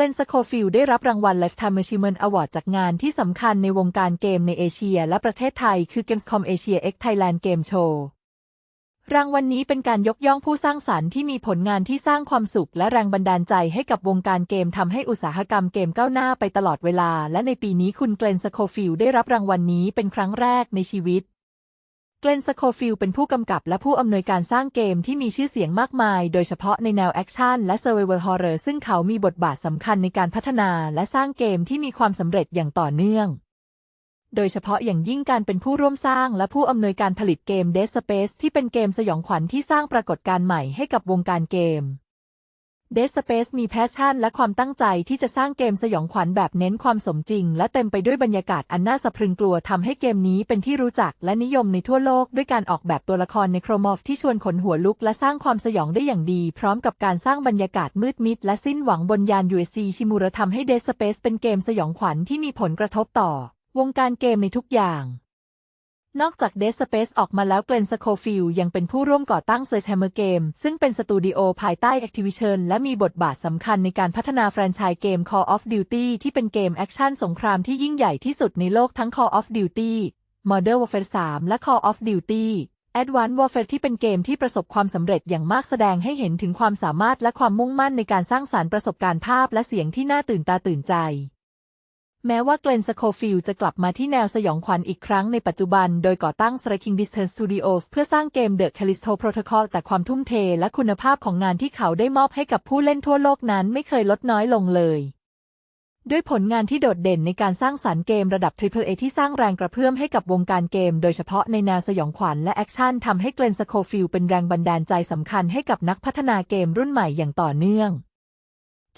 กลนสโคฟิลได้รับรางวัล Lifetime Achievement Award จากงานที่สำคัญในวงการเกมในเอเชียและประเทศไทยคือ Gamescom Asia X Thailand Game Show รางวัลนนี้เป็นการยกย่องผู้สร้างสรรค์ที่มีผลงานที่สร้างความสุขและแรงบันดาลใจให้กับวงการเกมทำให้อุตสาหกรรมเกมก้าวหน้าไปตลอดเวลา และในปีนี้คุณเกลนสโคฟิลได้รับรางวัลนนี้เป็นครั้งแรกในชีวิต เกลนสโคฟิลเป็นผู้กำกับและผู้อำนวยการสร้างเกมที่มีชื่อเสียงมากมาย โดยเฉพาะในแนวแอคชั่นและ Survival Horror ซึ่งเขามีบทบาทสำคัญในการพัฒนาและสร้างเกมที่มีความสำเร็จอย่างต่อเนื่อง โดยเฉพาะอย่างยิ่งการเป็นผู้ร่วมสร้างและผู้อำนวยการผลิตเกม Dead Space ที่เป็นเกมสยองขวัญที่สร้างปรากฏการณ์ใหม่ให้กับวงการเกม Dead Space มีแพชชั่นและความตั้งใจที่จะสร้างเกมสยองขวัญแบบเน้นความสมจริง และเต็มไปด้วยบรรยากาศอันน่าสะพรึงกลัวทำให้เกมนี้เป็นที่รู้จักและนิยมในทั่วโลกด้วยการออกแบบตัวละครในโครมอฟที่ชวนขนหัวลุกและสร้างความสยองได้อย่างดี พร้อมกับการสร้างบรรยากาศมืดมิดและสิ้นหวังบนยาน USC ชิมูระทำให้ Dead Space เป็นเกมสยองขวัญที่มีผลกระทบต่อ วงการเกมในทุกอย่าง นอกจาก Dead Space ออกมาแล้วเกลนสโคฟิลยังเป็นผู้ร่วมก่อตั้ง Sledgehammer Game ซึ่งเป็นสตูดิโอภายใต้ Activision และมีบทบาทสำคัญในการพัฒนาแฟรนไชส์เกม Call of Duty ที่เป็นเกมแอคชั่นสงครามที่ยิ่งใหญ่ที่สุดในโลกทั้ง Call of Duty Modern Warfare 3 และ Call of Duty Advanced Warfare ที่เป็นเกมที่ประสบความสำเร็จอย่างมากแสดงให้เห็นถึงความสามารถและความมุ่งมั่นในการสร้างสารรค์ประสบการณ์ภาพและเสียงที่น่าตื่นตาตื่นใจ แม้ว่าเกลนสโคฟิลจะกลับมาที่แนวสยองขวัญอีกครั้งในปัจจุบันโดยก่อตั้ง Striking Distance Studios เพื่อสร้างเกม The Callisto Protocol แต่ความทุ่มเทและคุณภาพของงานที่เขาได้มอบให้กับผู้เล่นทั่วโลกนั้นไม่เคยลดน้อยลงเลยด้วยผลงานที่โดดเด่นในการสร้างสรรค์เกมระดับ AAA ที่สร้างแรงกระเพื่อมให้กับวงการเกม โดยเฉพาะในแนวสยองขวัญและแอคชั่นทำให้เกลนสโคฟิลเป็นแรงบันดาลใจสำคัญให้กับนักพัฒนาเกมรุ่นใหม่อย่างต่อเนื่อง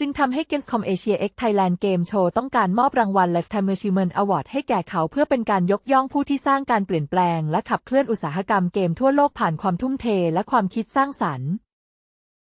จึงทำให้ Gamescom Asia X Thailand Game Show ต้องการมอบรางวัล Lifetime Achievement Award ให้แก่เขาเพื่อเป็นการยกย่องผู้ที่สร้างการเปลี่ยนแปลง และขับเคลื่อนอุตสาหกรรมเกมทั่วโลกผ่านความทุ่มเทและความคิดสร้างสรรค์